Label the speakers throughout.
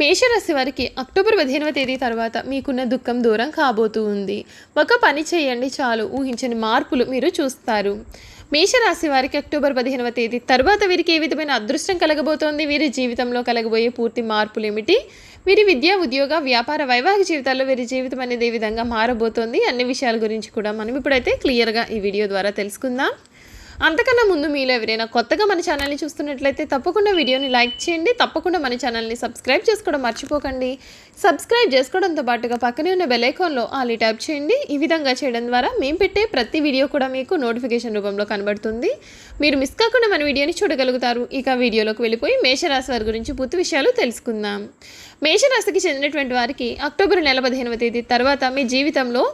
Speaker 1: మేషరాశి వారికి అక్టోబర్ పదిహేనవ తేదీ తర్వాత మీకున్న దుఃఖం దూరం కాబోతూ ఉంది. ఒక పని చేయండి చాలు ఊహించని మార్పులు మీరు చూస్తారు. మేషరాశి వారికి అక్టోబర్ పదిహేనవ తేదీ తర్వాత వీరికి ఏ విధమైన అదృష్టం కలగబోతోంది? వీరి జీవితంలో కలగబోయే పూర్తి మార్పులు ఏమిటి? వీరి విద్య ఉద్యోగ వ్యాపార వైవాహిక జీవితాల్లో వీరి జీవితం అనేది ఏ విధంగా మారబోతోంది? అన్ని విషయాల గురించి కూడా మనం ఇప్పుడైతే క్లియర్గా ఈ వీడియో ద్వారా తెలుసుకుందాం. అంతకన్నా ముందు మీలో ఎవరైనా కొత్తగా మన ఛానల్ని చూస్తున్నట్లయితే తప్పకుండా వీడియోని లైక్ చేయండి. తప్పకుండా మన ఛానల్ని సబ్స్క్రైబ్ చేసుకోవడం మర్చిపోకండి. సబ్స్క్రైబ్ చేసుకోవడంతో పాటుగా పక్కనే ఉన్న బెలైకాన్లో ఆలి ట్యాప్ చేయండి. ఈ విధంగా చేయడం ద్వారా మేము పెట్టే ప్రతి వీడియో కూడా మీకు నోటిఫికేషన్ రూపంలో కనబడుతుంది. మీరు మిస్ కాకుండా మన వీడియోని చూడగలుగుతారు. ఇక వీడియోలోకి వెళ్ళిపోయి మేషరాశి వారి గురించి పూర్తి విషయాలు తెలుసుకుందాం. మేషరాశికి చెందినటువంటి వారికి అక్టోబర్ నెల పదిహేనవ తేదీ తర్వాత మీ జీవితంలో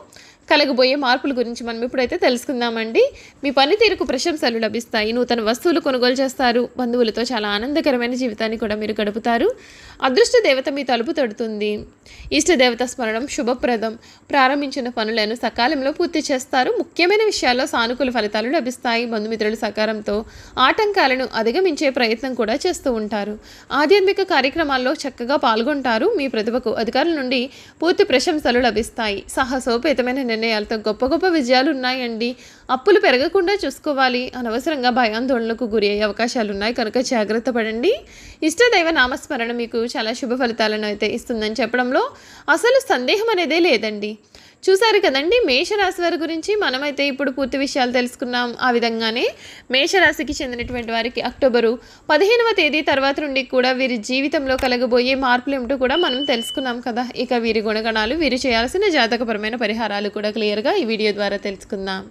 Speaker 1: కలగబోయే మార్పుల గురించి మనం ఇప్పుడైతే తెలుసుకుందామండి. మీ పనితీరుకు ప్రశంసలు లభిస్తాయి. నూతన వస్తువులు కొనుగోలు చేస్తారు. బంధువులతో చాలా ఆనందకరమైన జీవితాన్ని కూడా మీరు గడుపుతారు. అదృష్ట దేవత మీ తలుపు తడుతుంది. ఇష్ట దేవత స్మరణం శుభప్రదం. ప్రారంభించిన పనులను సకాలంలో పూర్తి చేస్తారు. ముఖ్యమైన విషయాల్లో సానుకూల ఫలితాలు లభిస్తాయి. బంధుమిత్రుల సకారంతో ఆటంకాలను అధిగమించే ప్రయత్నం కూడా చేస్తూ ఉంటారు. ఆధ్యాత్మిక కార్యక్రమాల్లో చక్కగా పాల్గొంటారు. మీ ప్రతిభకు అధికారుల నుండి పూర్తి ప్రశంసలు లభిస్తాయి. సాహసోపేతమైన నిర్ణయాలతో గొప్ప గొప్ప విజయాలు ఉన్నాయండి అప్పులు పెరగకుండా చూసుకోవాలి. అనవసరంగా భయాందోళనకు గురి అయ్యే అవకాశాలు ఉన్నాయి కనుక జాగ్రత్త పడండి. ఇష్టదైవ నామస్మరణ మీకు చాలా శుభ ఫలితాలను అయితే ఇస్తుందని చెప్పడంలో అసలు సందేహం అనేదే లేదండి. చూసారు కదండి మేషరాశి వారి గురించి మనమైతే ఇప్పుడు పూర్తి విషయాలు తెలుసుకున్నాం. ఆ విధంగానే మేషరాశికి చెందినటువంటి వారికి అక్టోబరు పదిహేనవ తేదీ తర్వాత నుండి కూడా వీరి జీవితంలో కలగబోయే మార్పులు ఏమిటో కూడా మనం తెలుసుకున్నాం కదా. ఇక వీరి గుణగణాలు వీరు చేయాల్సిన జాతకపరమైన పరిహారాలు కూడా క్లియర్గా ఈ వీడియో ద్వారా తెలుసుకుందాం.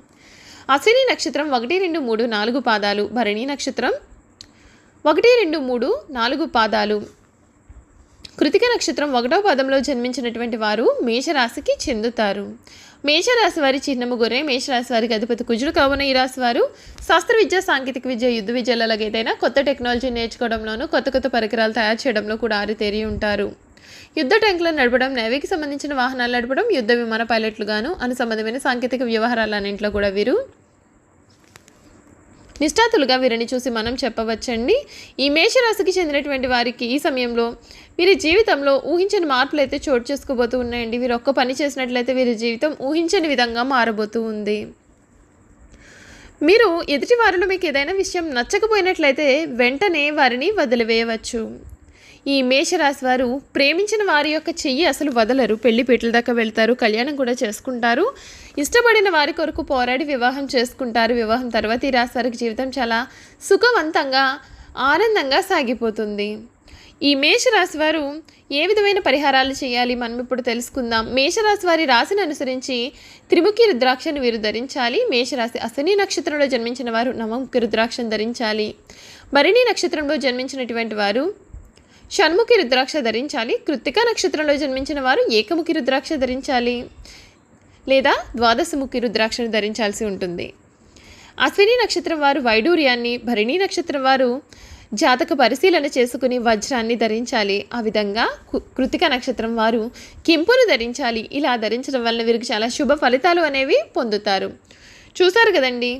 Speaker 1: అశ్విని నక్షత్రం ఒకటి రెండు మూడు నాలుగు పాదాలు. భరణి నక్షత్రం ఒకటి రెండు మూడు నాలుగు పాదాలు. కృతిక నక్షత్రం ఒకటో పదంలో జన్మించినటువంటి వారు మేషరాశికి చెందుతారు. మేషరాశి వారి చిహ్నము గొర్రె మేషరాశి వారికి అధిపతి కుజుడు కావున ఈ రాశి వారు శాస్త్ర విద్య సాంకేతిక విద్య యుద్ధ విద్యలలో ఏదైనా కొత్త టెక్నాలజీ నేర్చుకోవడంలోనూ కొత్త కొత్త పరికరాలు తయారు చేయడంలో కూడా ఆరితేరి ఉంటారు. యుద్ధ ట్యాంకులను నడపడం నేవీకి సంబంధించిన వాహనాలు నడపడం యుద్ధ విమాన పైలట్లుగాను అను సంబంధమైన సాంకేతిక వ్యవహారాలన్నింటిలో కూడా వీరు నిష్ఠాతులుగా వీరిని చూసి మనం చెప్పవచ్చండి. ఈ మేషరాశికి చెందినటువంటి వారికి ఈ సమయంలో వీరి జీవితంలో ఊహించని మార్పులు అయితే చోటు చేసుకోబోతూ ఉన్నాయండి. వీరు ఒక్క పని చేసినట్లయితే వీరి జీవితం ఊహించని విధంగా మారబోతూ ఉంది. మీరు ఎదుటి వారిలో మీకు ఏదైనా విషయం నచ్చకపోయినట్లయితే వెంటనే వారిని వదిలివేయవచ్చు. ఈ మేషరాశి వారు ప్రేమించిన వారి యొక్క చెయ్యి అసలు వదలరు. పెళ్ళి పీటల దాకా వెళ్తారు కళ్యాణం కూడా చేసుకుంటారు. ఇష్టపడిన వారి కొరకు పోరాడి వివాహం చేసుకుంటారు. వివాహం తర్వాత ఈ రాశి వారికి జీవితం చాలా సుఖవంతంగా ఆనందంగా సాగిపోతుంది. ఈ మేషరాశి వారు ఏ విధమైన పరిహారాలు చేయాలి? మనం ఇప్పుడు తెలుసుకుందాం. మేషరాశి వారి రాశిని అనుసరించి త్రిముఖి రుద్రాక్షను వీరు ధరించాలి. మేషరాశి అశ్విని నక్షత్రంలో జన్మించిన వారు నవముఖి రుద్రాక్షను ధరించాలి. భరణి నక్షత్రంలో జన్మించినటువంటి వారు షణ్ముఖి రుద్రాక్ష ధరించాలి. కృత్తిక నక్షత్రంలో జన్మించిన వారు ఏకముఖి రుద్రాక్ష ధరించాలి. లేదా ద్వాదశముఖి రుద్రాక్షను ధరించాల్సి ఉంటుంది. అశ్విని నక్షత్రం వారు వైడూర్యాన్ని భరిణీ నక్షత్రం వారు జాతక పరిశీలన చేసుకుని వజ్రాన్ని ధరించాలి. ఆ విధంగా కృతిక నక్షత్రం వారు కింపును ధరించాలి. ఇలా ధరించడం వలన వీరికి చాలా శుభ ఫలితాలు అనేవి పొందుతారు. చూసారు కదండి?